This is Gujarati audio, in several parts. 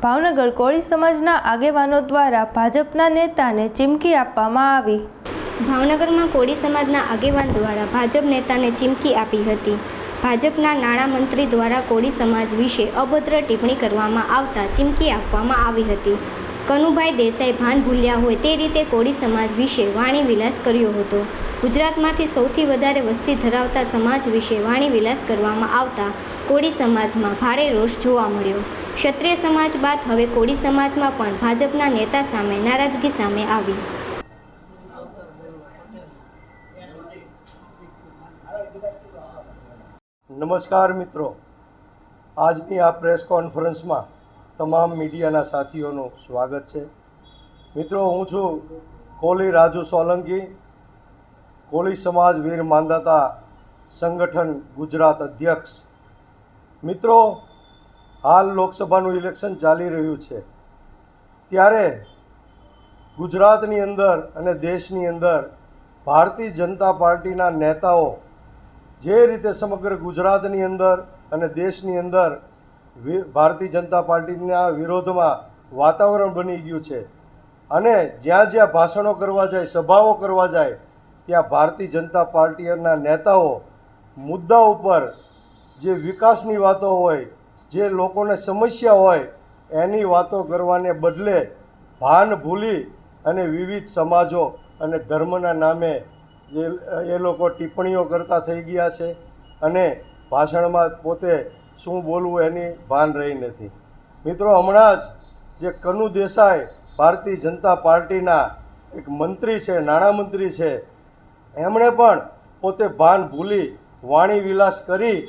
ભાવનગર કોળી સમાજના આગેવાનો દ્વારા ભાજપના નેતાને ચીમકી આપવામાં આવી. ભાવનગરમાં કોળી સમાજના આગેવાન દ્વારા ભાજપ નેતાને ચીમકી આપી હતી. ભાજપના નાણામંત્રી દ્વારા કોળી સમાજ વિશે અભદ્ર ટિપ્પણી કરવામાં આવતા ચીમકી આપવામાં આવી હતી. કનુભાઈ દેસાઈ ભાન ભૂલ્યા હોય તે રીતે કોળી સમાજ વિશે વાણી વિલાસ કર્યો હતો. ગુજરાતમાંથી સૌથી વધારે વસ્તી ધરાવતા સમાજ વિશે વાણી વિલાસ કરવામાં આવતા કોળી સમાજમાં ભારે રોષ જોવા મળ્યો. ક્ષત્રિય સમાજ બાદ હવે કોળી સમાજમાં પણ ભાજપના નેતા સામે નારાજગી સામે આવી. નમસ્કાર મિત્રો. આજની આ પ્રેસ કોન્ફરન્સમાં તમામ મીડિયાના સાથીઓનું સ્વાગત છે. મિત્રો, હું છું કોલી રાજુ સોલંકી. કોલી સમાજ વીર માંદાતા સંગઠન ગુજરાત અધ્યક્ષ. મિત્રો, હાલ લોકસભાનું ઇલેક્શન ચાલી રહ્યું છે. ત્યારે ગુજરાતની અંદર અને દેશની અંદર ભારતીય જનતા પાર્ટીના નેતાઓ જે રીતે સમગ્ર ગુજરાતની અંદર અને દેશની અંદર ભારતીય જનતા પાર્ટીના વિરોધમાં વાતાવરણ બની ગયું છે. અને જ્યાં જ્યાં ભાષણો કરવા જાય, સભાઓ કરવા જાય, ત્યાં ભારતીય જનતા પાર્ટીના નેતાઓ મુદ્દા ઉપર જે વિકાસની વાતો હોય, જે લોકોને સમસ્યા હોય, એની વાતો કરવાને બદલે ભાન ભૂલી અને વિવિધ સમાજો અને ધર્મના નામે એ લોકો ટિપ્પણીઓ કરતા થઈ ગયા છે. અને ભાષણમાં પોતે શું બોલવું એની ભાન રહી નથી. મિત્રો, હમણાં જ જે કનુ દેસાઈ ભારતીય જનતા પાર્ટીના એક મંત્રી છે, નાણામંત્રી છે, એમણે પણ પોતે ભાન ભૂલી, વાણી વિલાસ કરી,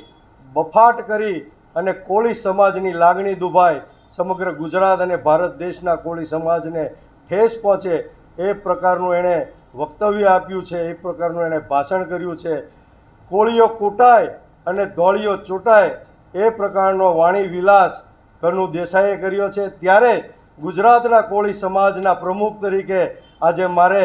બફાટ કરી અને કોળી સમાજની લાગણી દુભાય સમગ્ર ગુજરાત અને ભારત દેશના કોળી સમાજને ઠેસ પહોંચે એ પ્રકારનું એણે વક્તવ્ય આપ્યું છે, એ પ્રકારનું એણે ભાષણ કર્યું છે. કોળીઓ કૂટાય અને ધોળીઓ ચૂંટાય એ પ્રકારનો વાણી વિલાસ કનુ દેસાઈએ કર્યો છે. ત્યારે ગુજરાતના કોળી સમાજના પ્રમુખ તરીકે આજે મારે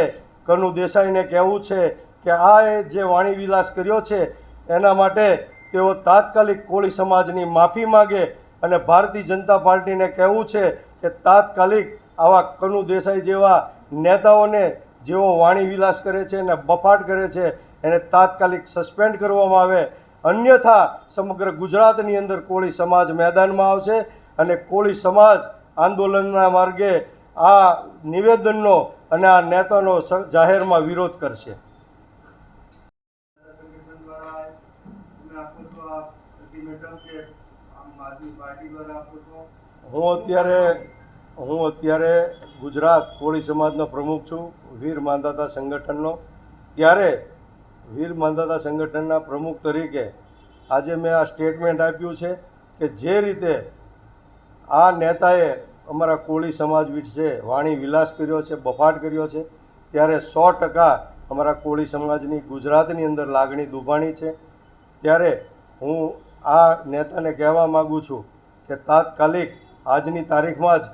કનુ દેસાઈને કહેવું છે કે આ જે વાણી વિલાસ કર્યો છે, એના માટે તેઓ તાત્કાલિક કોળી સમાજની માફી માગે અને ભારતીય જનતા પાર્ટીને કહેવું છે કે તાત્કાલિક આવા કનુ દેસાઈ જેવા નેતાઓને જેઓ વાણી વિલાસ કરે છે અને બફાટ કરે છે, એને તાત્કાલિક સસ્પેન્ડ કરવામાં આવે અન્યથા સમગ્ર ગુજરાતની અંદર કોળી સમાજ મેદાનમાં આવશે અને કોળી સમાજ આંદોલનના માર્ગે આ નિવેદનનો અને આ નેતાનો જાહેરમાં વિરોધ કરશે. હું અત્યારે હું અત્યારે ગુજરાત કોળી સમાજનો પ્રમુખ છું, વીર માંધાતા સંગઠનનો. ત્યારે વીર માંધાતા સંગઠનના પ્રમુખ તરીકે આજે મેં આ સ્ટેટમેન્ટ આપ્યું છે કે જે રીતે આ નેતાએ અમારા કોળી સમાજ વિશે વાણી વિલાસ કર્યો છે, બફાટ કર્યો છે, ત્યારે સો ટકા અમારા કોળી સમાજની ગુજરાતની અંદર લાગણી દુભાણી છે. ત્યારે હું આ નેતાને કહેવા માગું છું કે તાત્કાલિક આજની તારીખમાં જ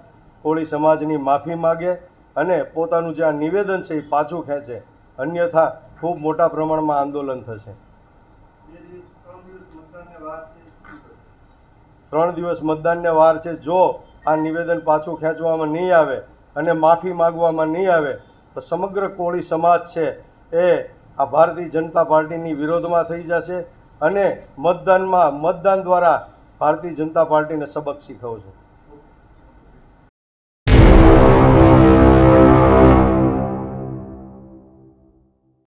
કોળી સમાજની માફી માગે અને પોતાનું જે આ નિવેદન છે એ પાછું ખેંચે. અન્યથા ખૂબ મોટા પ્રમાણમાં આંદોલન થશે. ત્રણ દિવસ મતદાનને વાર છે. જો આ નિવેદન પાછું ખેંચવામાં નહીં આવે અને માફી માગવામાં નહીં આવે, તો સમગ્ર કોળી સમાજ છે એ આ ભારતીય જનતા પાર્ટીની વિરોધમાં થઈ જશે અને મતદાનમાં મતદાન દ્વારા ભારતીય જનતા પાર્ટીને સબક શીખવશે.